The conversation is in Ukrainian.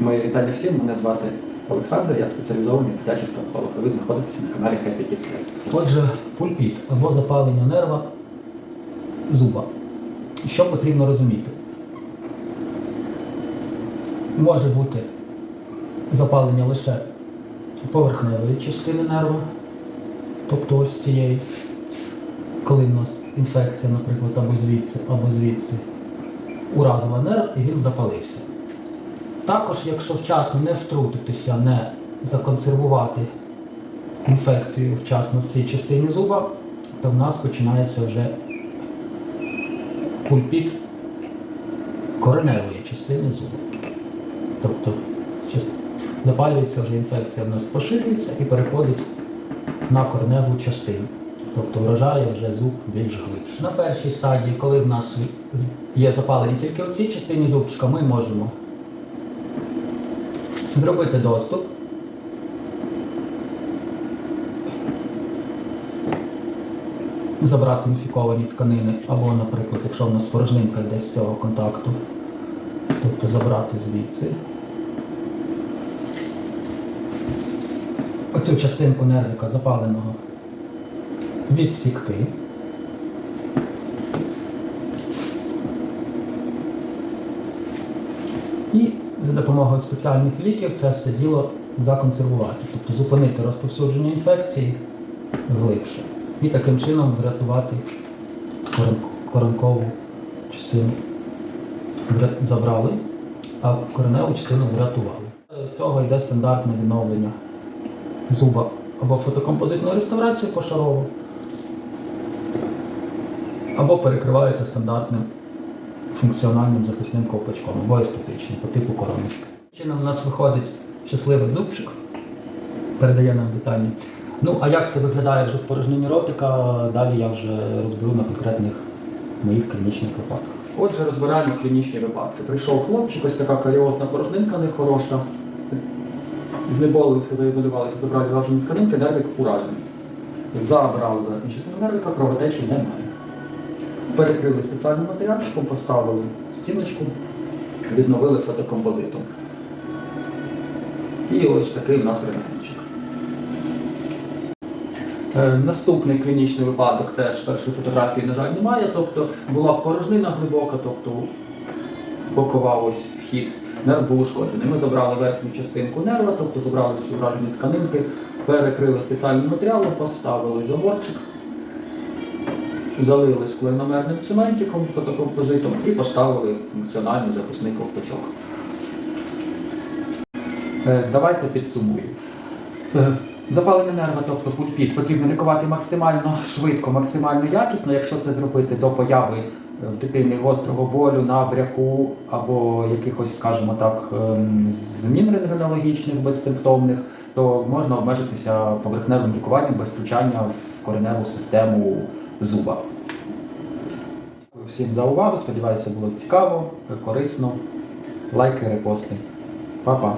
Мої вітання всім, мене звати Олександр, я спеціалізований дитячий стоматолог. Ви знаходитеся на каналі Happy Kids Place. Отже, пульпіт або запалення нерва зуба. Що потрібно розуміти? Може бути запалення лише поверхневої частини нерва, тобто ось цієї, коли в нас інфекція, наприклад, або звідси, або звідси уразила нерв і він запалився. Також, якщо вчасно не втрутитися, не законсервувати інфекцію вчасно в цій частині зуба, то в нас починається вже пульпіт кореневої частини зуба. Тобто запалюється вже інфекція в нас поширюється і переходить на кореневу частину. Тобто вражає вже зуб більш глибше. На першій стадії, коли в нас є запалення тільки в цій частині зубчика, ми можемо зробити доступ. забрати інфіковані тканини, або, наприклад, якщо в нас порожнинка йде з цього контакту, тобто забрати звідси. Оцю частинку нервика запаленого відсікти. І за допомогою спеціальних ліків це все діло законсервувати, тобто зупинити розповсюдження інфекції глибше. І таким чином врятувати коронкову частину. Забрали, а кореневу частину врятували. До Цього йде стандартне відновлення зуба або фотокомпозитною реставрацією пошарово, або перекривається стандартним функціональним захисним ковпачком, або естетичним по типу короночки. Чином у нас виходить щасливий зубчик, передає нам вітання. Ну, а як це виглядає вже в порожнині ротика, далі я вже розберу на конкретних моїх клінічних випадках. Отже, розбираємо клінічні випадки. Прийшов хлопчик, ось така каріозна порожнинка нехороша. Знеболилися, заізолювалися, забрали вражені тканинки, нервик уражений. Забрали верхню частину нервика, кровотечі немає. Перекрили спеціальним матеріальчиком, поставили стіночку, відновили фотокомпозитом. І ось такий у нас рентгенчик. Е, Наступний клінічний випадок теж першої фотографії, на жаль, немає. Тобто була порожнина глибока, тобто бокова ось вхід, нерв був ушкоджений. Ми забрали верхню частинку нерва, тобто забрали всі вражені тканинки, перекрили спеціальним матеріалом, поставили заборчик, залили склиномерним цементиком, фотокомпозитом і поставили функціональний захисний ковпачок. Е, Давайте підсумуємо. Е, Запалення нерва, тобто пульпіт, потрібно лікувати максимально швидко, максимально якісно. Якщо це зробити до появи е, в дитини гострого болю, набряку або якихось, скажімо так, ем, змін рентгенологічних безсимптомних, то можна обмежитися поверхневим лікуванням без втручання в кореневу систему зуба. Всім за увагу. Сподіваюся, було цікаво, корисно. Лайки, репости. Па-па.